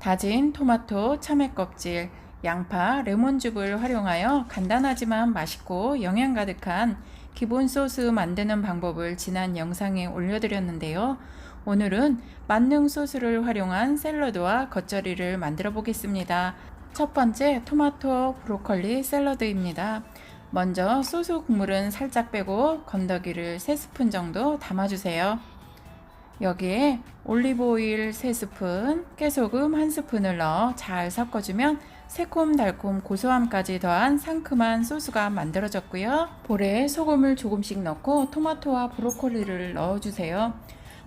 다진 토마토, 참외 껍질, 양파, 레몬즙을 활용하여 간단하지만 맛있고 영양 가득한 기본 소스 만드는 방법을 지난 영상에 올려드렸는데요. 오늘은 만능 소스를 활용한 샐러드와 겉절이를 만들어 보겠습니다. 첫 번째 토마토 브로콜리 샐러드입니다. 먼저 소스 국물은 살짝 빼고 건더기를 3스푼 정도 담아주세요. 여기에 올리브 오일 3스푼, 깨소금 1스푼을 넣어 잘 섞어주면 새콤달콤 고소함까지 더한 상큼한 소스가 만들어졌고요. 볼에 소금을 조금씩 넣고 토마토와 브로콜리를 넣어주세요.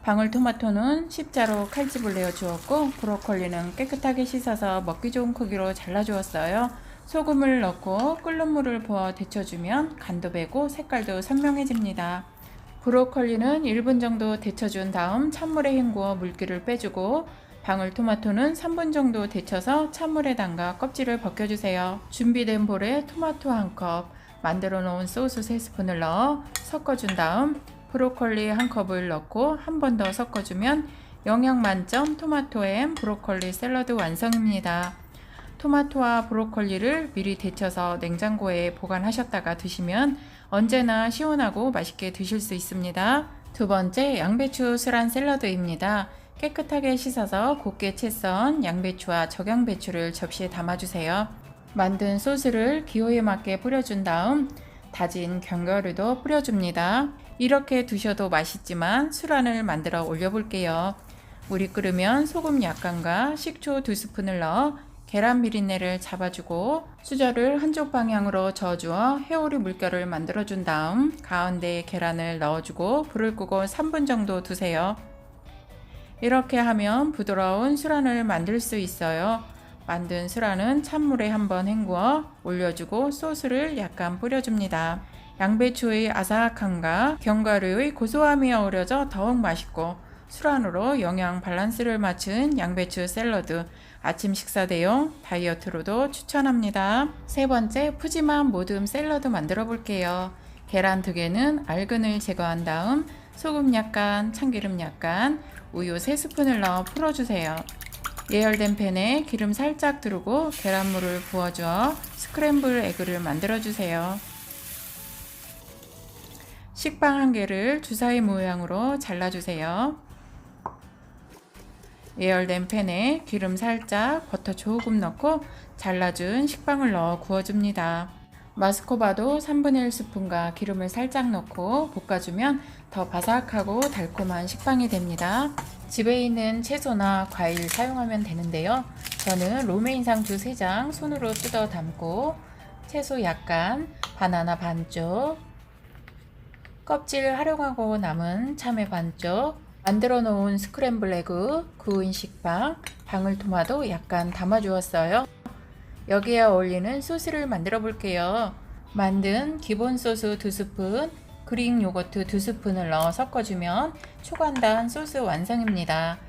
방울토마토는 십자로 칼집을 내어 주었고 브로콜리는 깨끗하게 씻어서 먹기 좋은 크기로 잘라 주었어요. 소금을 넣고 끓는 물을 부어 데쳐주면 간도 배고 색깔도 선명해집니다. 브로콜리는 1분 정도 데쳐준 다음 찬물에 헹구어 물기를 빼주고 방울토마토는 3분 정도 데쳐서 찬물에 담가 껍질을 벗겨주세요. 준비된 볼에 토마토 한 컵, 만들어 놓은 소스 3스푼을 넣어 섞어준 다음 브로콜리 한 컵을 넣고 한 번 더 섞어주면 영양 만점 토마토 햄 브로콜리 샐러드 완성입니다. 토마토와 브로콜리를 미리 데쳐서 냉장고에 보관하셨다가 드시면 언제나 시원하고 맛있게 드실 수 있습니다. 두 번째 양배추 슬한 샐러드입니다. 깨끗하게 씻어서 곱게 채 썬 양배추와 적양배추를 접시에 담아주세요. 만든 소스를 기호에 맞게 뿌려준 다음 다진 견과류도 뿌려줍니다. 이렇게 두셔도 맛있지만 술안을 만들어 올려볼게요. 물이 끓으면 소금 약간과 식초 두 스푼을 넣어 계란 비린내를 잡아주고 수저를 한쪽 방향으로 저어주어 회오리 물결을 만들어준 다음 가운데에 계란을 넣어주고 불을 끄고 3분 정도 두세요. 이렇게 하면 부드러운 술안을 만들 수 있어요. 만든 술안은 찬물에 한번 헹구어 올려주고 소스를 약간 뿌려줍니다. 양배추의 아삭함과 견과류의 고소함이 어우러져 더욱 맛있고 술안으로 영양 밸런스를 맞춘 양배추 샐러드 아침 식사 대용 다이어트로도 추천합니다. 세 번째 푸짐한 모듬 샐러드 만들어 볼게요. 계란 두 개는 알근을 제거한 다음 소금 약간, 참기름 약간, 우유 3스푼을 넣어 풀어주세요. 예열된 팬에 기름 살짝 두르고 계란물을 부어주어 스크램블 에그를 만들어주세요. 식빵 한 개를 주사위 모양으로 잘라주세요. 예열된 팬에 기름 살짝, 버터 조금 넣고 잘라준 식빵을 넣어 구워줍니다. 마스코바도 3분의 1스푼과 기름을 살짝 넣고 볶아주면 더 바삭하고 달콤한 식빵이 됩니다. 집에 있는 채소나 과일 사용하면 되는데요. 저는 로메인상 두세장 손으로 뜯어 담고 채소 약간, 바나나 반쪽, 껍질 활용하고 남은 참외 반쪽, 만들어 놓은 스크램블 에그, 구운 식빵, 방울토마토 약간 담아 주었어요. 여기에 어울리는 소스를 만들어 볼게요. 만든 기본 소스 2스푼, 그릭 요거트 2스푼을 넣어 섞어주면 초간단 소스 완성입니다.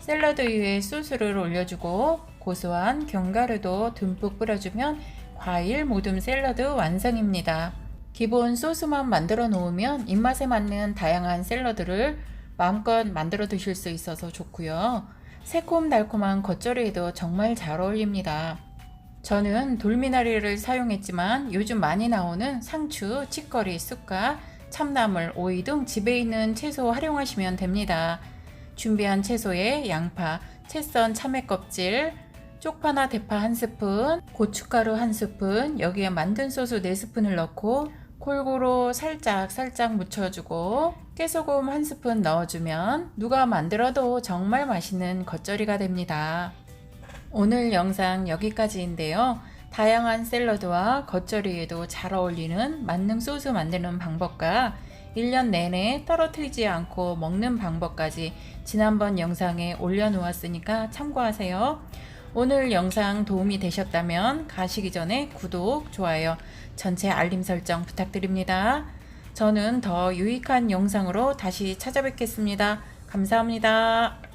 샐러드 위에 소스를 올려주고 고소한 견과류도 듬뿍 뿌려주면 과일 모듬 샐러드 완성입니다. 기본 소스만 만들어 놓으면 입맛에 맞는 다양한 샐러드를 마음껏 만들어 드실 수 있어서 좋고요. 새콤달콤한 겉절이에도 정말 잘 어울립니다. 저는 돌미나리를 사용했지만 요즘 많이 나오는 상추, 치거리, 쑥과 참나물, 오이 등 집에 있는 채소 활용하시면 됩니다. 준비한 채소에 양파, 채썬 참외 껍질, 쪽파나 대파 한 스푼, 고춧가루 한 스푼, 여기에 만든 소스 4스푼을 넣고 골고루 살짝 살짝 묻혀주고 깨소금 한 스푼 넣어주면 누가 만들어도 정말 맛있는 겉절이가 됩니다. 오늘 영상 여기까지인데요. 다양한 샐러드와 겉절이에도 잘 어울리는 만능 소스 만드는 방법과 1년 내내 떨어뜨리지 않고 먹는 방법까지 지난번 영상에 올려놓았으니까 참고하세요. 오늘 영상 도움이 되셨다면 가시기 전에 구독, 좋아요, 전체 알림 설정 부탁드립니다. 저는 더 유익한 영상으로 다시 찾아뵙겠습니다. 감사합니다.